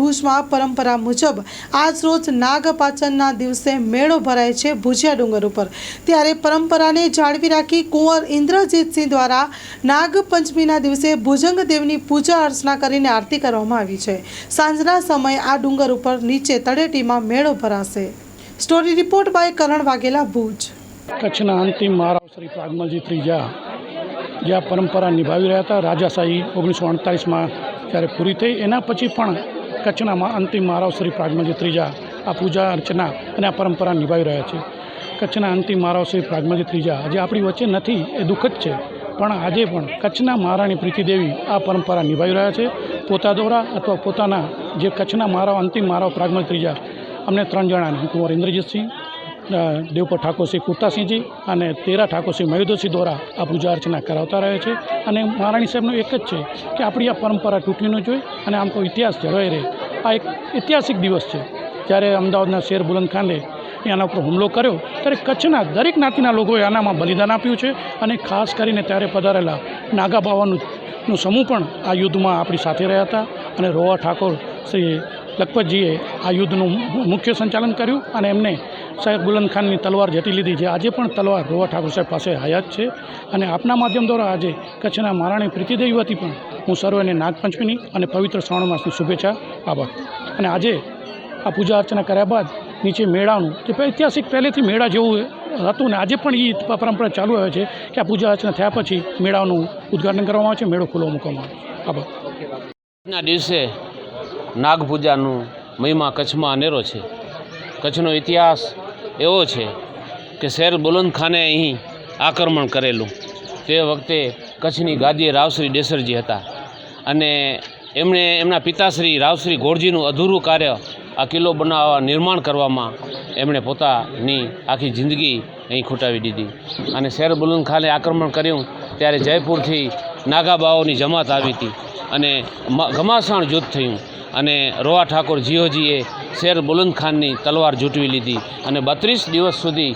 ભુજમાં પરંપરા મુજબ આજ રોજ નાગપાચનના દિવસે મેળો ભરાય છે ભુજિયા ડુંગર ઉપર. ત્યારે પરંપરાને જાળવી રાખી કુંવર ઇન્દ્રજીતસિંહ દ્વારા નાગપંચમીના દિવસે ભુજંગ દેવની પૂજા અર્ચના કરીને આરતી કરવામાં આવી છે. સાંજના સમયે આ ડુંગર ઉપર નીચે તળેટીમાં મેળો ભરાશે. Story report by Karan Vaghela Bhuj. કચ્છના અંતિમ મહારાવ શ્રી પ્રાગમલજી ત્રીજા જે આ પરંપરા નિભાવી રહ્યા હતા. રાજાશાહી ઓગણીસો અડતાલીસમાં જ્યારે પૂરી થઈ, એના પછી પણ કચ્છના અંતિમ શ્રી પ્રાગમલજી ત્રીજા આ પૂજા અર્ચના અને આ પરંપરા નિભાવી રહ્યા છે. કચ્છના અંતિમ શ્રી પ્રાગમલજી ત્રીજા આજે આપણી વચ્ચે નથી, એ દુઃખદ છે. પણ આજે પણ કચ્છના મહારાણી પ્રીતિદેવી આ પરંપરા નિભાવી રહ્યા છે. પોતા દ્વારા અથવા પોતાના જે કચ્છના મહારાવ અંતિમ મહારાવ પ્રાગમલ ત્રીજા, અમને ત્રણ જણાને હું કુંવર ઇન્દ્રજીતસિંહ દેવપર ઠાકોરસિંહ કુર્તાસિંહજી અને તેરા ઠાકોરસિંહ મયુદોસિંહ દ્વારા આ પૂજા અર્ચના કરાવતા રહે છે. અને મહારાણી સાહેબનું એક જ છે કે આપણી આ પરંપરા તૂટી ન જોઈએ અને આમ કોઈ ઇતિહાસ જળવાઈ રહે. આ એક ઐતિહાસિક દિવસ છે. જ્યારે અમદાવાદના શેર બુલંદ ખાને આના ઉપર હુમલો કર્યો, ત્યારે કચ્છના દરેક જ્ઞાતિના લોકોએ આનામાં બલિદાન આપ્યું છે અને ખાસ કરીને ત્યારે પધારેલા નાગા બાવાનું નું સમૂહ પણ આ યુદ્ધમાં આપણી સાથે રહ્યા હતા. અને રોવા ઠાકોર શ્રી લખપતજીએ આ યુદ્ધનું મુખ્ય સંચાલન કર્યું અને એમને સાહેબ બુલંદ ખાનની તલવાર જટી લીધી છે આજે પણ તલવાર રોવા ઠાકોર સાહેબ પાસે હયાત છે. અને આપના માધ્યમ દ્વારા આજે કચ્છના મહારાણી પ્રીતિદેવી હતી પણ હું સર્વેને નાગપંચમીની અને પવિત્ર શ્રાવણ માસની શુભેચ્છા, આભાર. અને આજે આ પૂજા અર્ચના કર્યા બાદ નીચે મેળાનું જે ઐતિહાસિક પહેલેથી મેળા જેવું હતું ને આજે પણ એ પરંપરા ચાલુ આવે છે કે આ પૂજા અર્ચના થયા પછી મેળાનું ઉદ્ઘાટન કરવામાં આવે છે, મેળો ખુલ્લો મૂકવામાં આવે છે. આભાર. દિવસે નાગ પૂજાનું મહિમા કચ્છમાં અનેરો છે. કચ્છનો ઇતિહાસ એવો છે કે શેર બુલંદ ખાને અહીં આક્રમણ કરેલું. તે વખતે કચ્છની ગાદીએ રાવશ્રી ડેસરજી હતા અને એમણે એમના પિતાશ્રી રાવશ્રી ગોળજીનું અધૂરું કાર્ય આ કિલ્લો બનાવવા નિર્માણ કરવામાં એમણે પોતાની આખી જિંદગી અહીં ખૂટાવી દીધી. અને શેર બુલંદ ખાને આક્રમણ કર્યું ત્યારે જયપુરથી નાગાબાઓની જમાત આવી હતી. અને ઘમાસાણ યુદ્ધ થયું. અને રોવા ઠાકોર જીઓજીએ શેર બુલંદ ખાનની તલવાર જૂટવી લીધી અને બત્રીસ દિવસ સુધી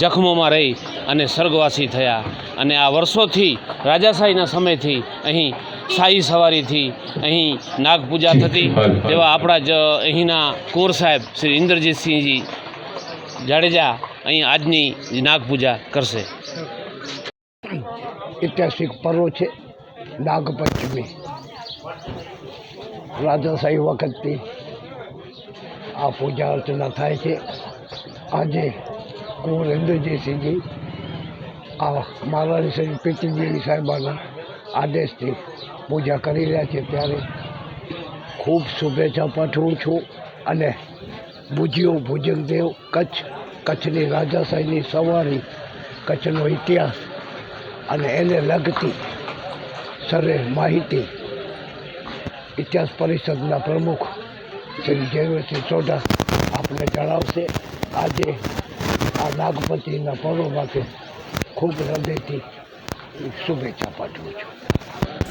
જખમોમાં રહી અને સ્વર્ગવાસી થયા. અને આ વર્ષોથી રાજાશાહીના સમયથી અહીં શાહી સવારીથી અહીં નાગપૂજા થતી તેવા આપણા જ અહીંના કુંવર સાહેબ શ્રી ઇન્દ્રજીતસિંહજી જાડેજા અહીં આજની નાગપૂજા કરશે. ઐતિહાસિક પર્વ છે નાગપંચમી. રાજાશાહી વખતથી આ પૂજા અર્ચના થાય છે. આજે કુંવર ઇન્દ્રજીતસિંહજી આ મહારાણી શ્રી પીતીદેવી સાહેબાના આદેશથી પૂજા કરી રહ્યા છે. ત્યારે ખૂબ શુભેચ્છા પાઠવું છું અને ભુજિયો ભુજંગદેવ કચ્છ, કચ્છની રાજાશાહીની સવારી, કચ્છનો ઇતિહાસ અને એને લગતી સરે માહિતી ઇતિહાસ પરિષદના પ્રમુખ શ્રી જયવીરસિંહ સોઢા આપને જણાવશે, આજે આ નાગપતિના પર્વ માટે ખૂબ હૃદયથી શુભેચ્છા પાઠવું છું.